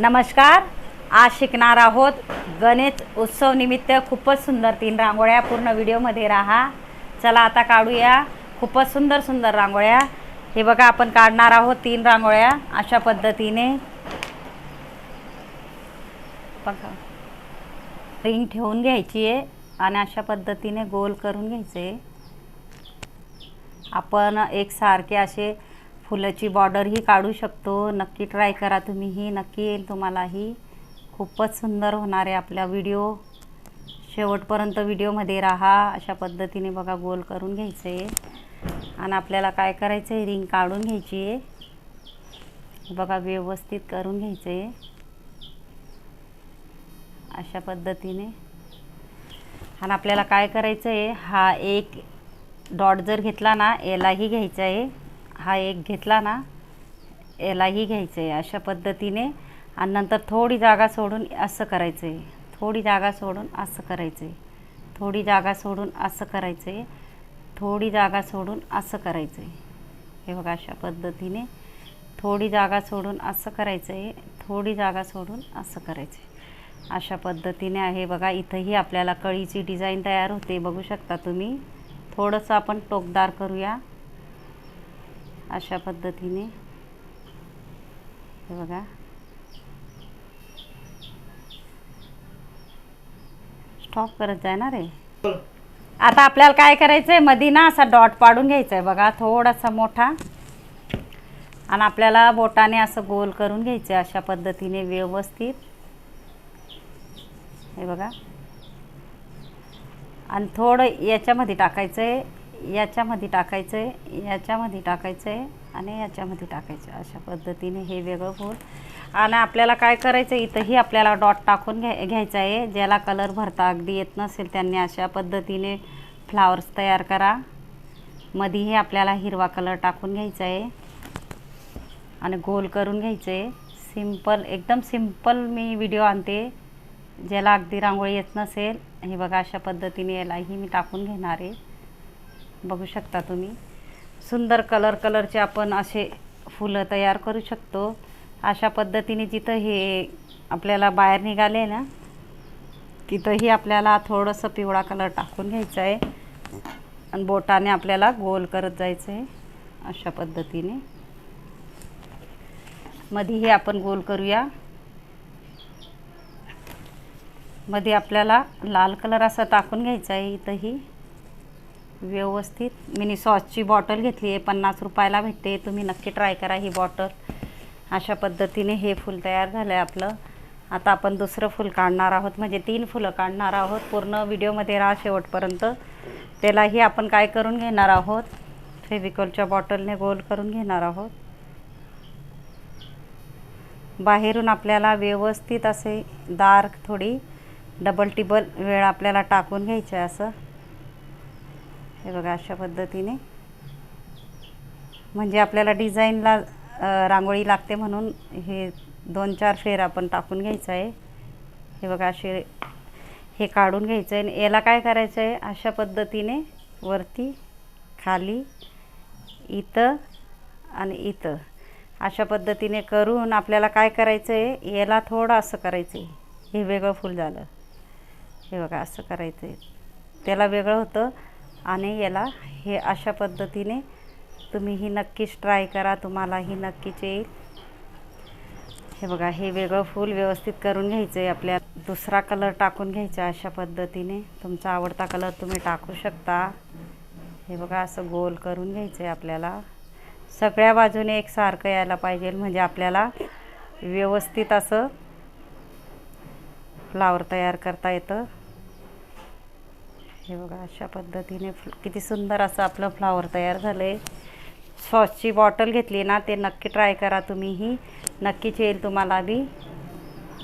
नमस्कार. आज शिकणार आहोत गणेश उत्सव निमित्त खूपच सुंदर तीन रांगोळ्या. पूर्ण व्हिडिओमध्ये राहा. चला आता काढूया. खूपच सुंदर सुंदर रांगोळ्या. हे बघा आपण काढणार आहोत तीन रांगोळ्या अशा पद्धतीने. बघा. रिंग ठेवून घ्यायची आहे आणि अशा पद्धतीने गोल करून घ्यायचे. आपण एकसारखे असे फुलाची बॉर्डरही काढू शकतो. नक्की ट्राय करा तुम्हीही नक्की येईल तुम्हालाही खूपच सुंदर होणार आहे आपला व्हिडिओ शेवटपर्यंत व्हिडिओमध्ये राहा. अशा पद्धतीने बघा गोल करून घ्यायचं. आहे आणि आपल्याला काय करायचं आहे रिंग काढून घ्यायची. आहे बघा व्यवस्थित करून घ्यायचं. आहे अशा पद्धतीने. आणि आपल्याला काय करायचं आहे हा एक डॉट जर घेतला ना यालाही घ्यायचा आहे हा एक घेतला ना यालाही घ्यायचं आहे अशा पद्धतीने. आणि नंतर थोडी जागा सोडून असं करायचं आहे थोडी जागा सोडून असं करायचं आहे थोडी जागा सोडून असं करायचं आहे थोडी जागा सोडून असं करायचं आहे हे बघा अशा पद्धतीने थोडी जागा सोडून असं करायचं आहे थोडी जागा सोडून असं करायचं आहे अशा पद्धतीने आहे बघा इथंही आपल्याला कळीची डिझाईन तयार होते. बघू शकता तुम्ही. थोडंसं आपण टोकदार करूया. अशा पद्धतीने. हे बघा. स्टॉप करत जाणार आहे आता आपल्याला काय करायचं आहे मधी ना असा डॉट पाडून घ्यायचा आहे बघा थोडासा मोठा. आणि आपल्याला बोटाने असं गोल करून घ्यायचं आहे अशा पद्धतीने व्यवस्थित. हे बघा. आणि थोडं याच्यामध्ये टाकायचं आहे याच्यामध्ये टाकायचं आहे याच्यामध्ये टाकायचं आहे आणि याच्यामध्ये टाकायचं आहे अशा पद्धतीने हे वेगळं फूल आणि आपल्याला काय करायचं आहे इथंही आपल्याला डॉट टाकून घ्या घ्यायचा आहे ज्याला कलर भरता अगदी येत नसेल त्यांनी अशा पद्धतीने फ्लावर्स तयार करा. मधीही आपल्याला हिरवा कलर टाकून घ्यायचा आहे आणि गोल करून घ्यायचं आहे सिंपल एकदम सिंपल मी व्हिडिओ आणते. ज्याला अगदी रांगोळी येत नसेल हे बघा अशा पद्धतीने यालाही मी टाकून घेणार आहे. बघू शकता तुम्ही. सुंदर कलर कलरचे आपण असे फुलं तयार करू शकतो. अशा पद्धतीने जिथं हे आपल्याला बाहेर निघाले ना तिथंही आपल्याला थोडंसं पिवळा कलर टाकून घ्यायचं आहे. आणि बोटाने आपल्याला गोल करत जायचं आहे अशा पद्धतीने. मधीही आपण गोल करूया. मध्ये आपल्याला लाल कलर असा टाकून घ्यायचा आहे इथंही. व्यवस्थित. मिनी सॉसची बॉटल घेतली आहे पन्नास रुपयाला भेटते. तुम्ही नक्की ट्राय करा ही बॉटल. अशा पद्धतीने हे फूल तयार झालं आहे आपलं. आता आपण दुसरं फूल काढणार आहोत म्हणजे तीन फुलं काढणार आहोत. पूर्ण व्हिडिओमध्ये राहा शेवटपर्यंत. त्यालाही आपण काय करून घेणार आहोत? फेविकॉलच्या बॉटलने गोल करून घेणार आहोत. बाहेरून आपल्याला व्यवस्थित असे दार थोडी डबल टिबल वेळ आपल्याला टाकून घ्यायचं आहे असं. हे बघा अशा पद्धतीने. म्हणजे आपल्याला डिझाईनला रांगोळी लागते म्हणून हे दोन चार फेर आपण टाकून घ्यायचं आहे हे बघा असे हे काढून घ्यायचं आहे आणि याला काय करायचं आहे अशा पद्धतीने वरती खाली इथं आणि इथं. अशा पद्धतीने करून आपल्याला काय करायचं आहे याला थोडं असं करायचं आहे हे वेगळं फूल झालं. हे बघा असं करायचं आहे त्याला वेगळं होतं. आणि याला हे अशा पद्धतीने तुम्ही ही नक्कीच ट्राय करा. तुम्हाला ही नक्कीच येईल. हे बघा हे वेगळं फूल व्यवस्थित करून घ्यायचं आहे आपल्या दुसरा कलर टाकून घ्यायचा अशा पद्धतीने. तुमचा आवडता कलर तुम्ही टाकू शकता. हे बघा असं गोल करून घ्यायचं आहे आपल्याला. सगळ्या बाजूने एकसारखं यायला पाहिजे. म्हणजे आपल्याला व्यवस्थित असं फ्लावर तयार करता येतं. हे बघा अशा पद्धतीने किती सुंदर असं आपलं फ्लावर तयार झालं आहे सॉसची बॉटल घेतली ना ते नक्की ट्राय करा तुम्हीही नक्कीच येईल तुम्हाला बी.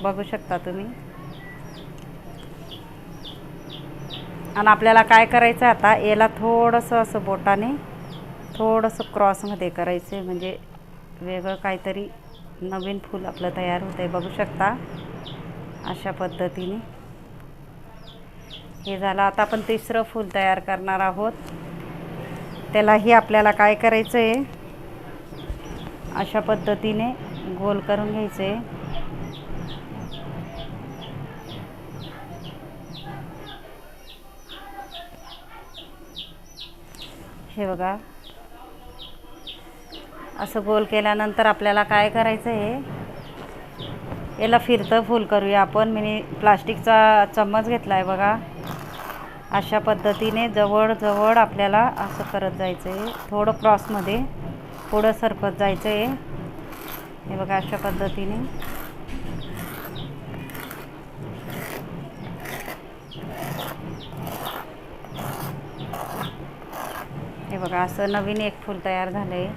बघू शकता तुम्ही. आणि आपल्याला काय करायचं आता याला थोडंसं असं बोटाने थोडंसं क्रॉसमध्ये करायचं आहे म्हणजे वेगळं काहीतरी नवीन फूल आपलं तयार होतं आहे बघू शकता. अशा पद्धतीने. हे झालं. आता आपण तिसरं फूल तयार करणार आहोत. त्यालाही आपल्याला काय करायचं आहे अशा पद्धतीने गोल करून घ्यायचं आहे हे बघा. असं गोल केल्यानंतर आपल्याला काय करायचं आहे याला फिरतं फूल करूया आपण. मी प्लास्टिकचा चम्मच घेतला आहे बघा. अशा पद्धतीने जवळजवळ आपल्याला असं करत जायचं आहे. थोडं क्रॉसमध्ये पुढं सरकत जायचं आहे. हे बघा अशा पद्धतीने. हे बघा असं नवीन एक फूल तयार झालं आहे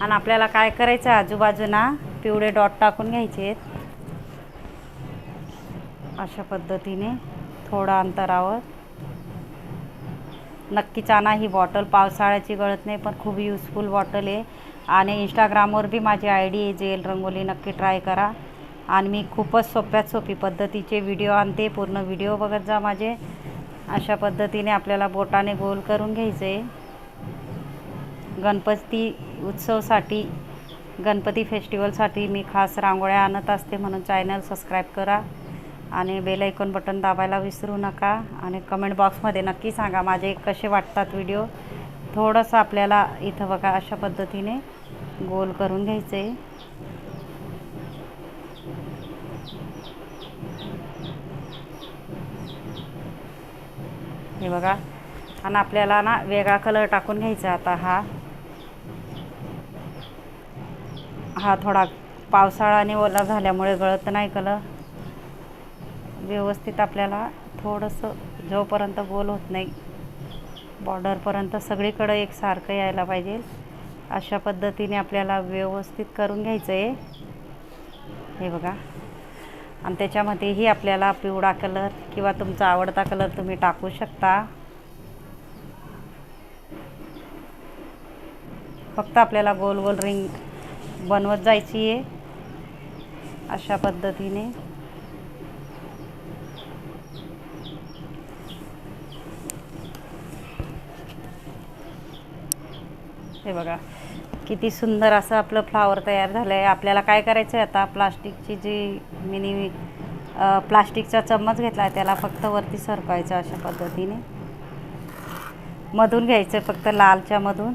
आणि आपल्याला काय करायचं आजूबाजूना पिवळे डॉट टाकून घ्यायचे आहेत. अशा पद्धतीने थोडं अंतरावर. नक्कीच आणा ही बॉटल पावसाळ्याची गळत नाही पण खूप यूजफुल बॉटल आहे. आणि इंस्टाग्रामवर बी माझी आय डी आहे जेल रंगोली नक्की ट्राय करा. आणि मी खूपच सोप्यात सोपी पद्धतीचे व्हिडिओ आणते पूर्ण व्हिडिओ बघत जा माझे. अशा पद्धतीने आपल्याला बोटाने गोल करून घ्यायचे आहे गणपती उत्सवसाठी गणपती फेस्टिवलसाठी मी खास रांगोळ्या आणत असते म्हणून चॅनल सबस्क्राईब करा. आणि बेल आयकॉन बटन दाबायला विसरू नका आणि कमेंट बॉक्समध्ये नक्की सांगा माझे कसे वाटतात व्हिडिओ थोडंसं आपल्याला इथं बघा अशा पद्धतीने गोल करून घ्यायचं. आहे हे बघा. आणि आपल्याला ना वेगळा कलर टाकून घ्यायचा आता हा. हा थोडा पावसाळ्याने ओला झाल्यामुळे गळत नाही कलर व्यवस्थित आपल्याला थोडंसं जोपर्यंत गोल होत नाही बॉर्डरपर्यंत सगळीकडं एकसारखं यायला पाहिजे. अशा पद्धतीने आपल्याला व्यवस्थित करून घ्यायचं आहे हे बघा. आणि त्याच्यामध्येही आपल्याला पिवळा कलर किंवा तुमचा आवडता कलर तुम्ही टाकू शकता. फक्त आपल्याला गोल गोल रिंग बनवत जायची आहे अशा पद्धतीने. हे बघा. किती सुंदर असं आपलं फ्लावर तयार झालं आहे आपल्याला काय करायचं आहे आता? प्लास्टिकची जी मिनी प्लास्टिकचा चम्मच घेतला आहे त्याला फक्त वरती सरकायचं अशा पद्धतीने. मधून घ्यायचं फक्त लालच्यामधून.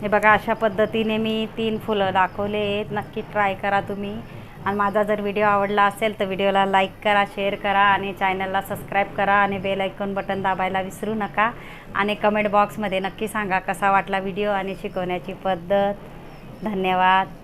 हे बघा अशा पद्धतीने मी तीन फुलं दाखवले आहेत. नक्की ट्राय करा तुम्ही. आणि माझा जर व्हिडिओ आवडला असेल तर व्हिडिओला लाईक करा शेअर करा आणि चॅनलला सबस्क्राईब करा आणि बेल ऐकून बटन दाबायला विसरू नका. आणि कमेंट बॉक्समध्ये नक्की सांगा कसा वाटला व्हिडिओ आणि शिकवण्याची पद्धत. धन्यवाद.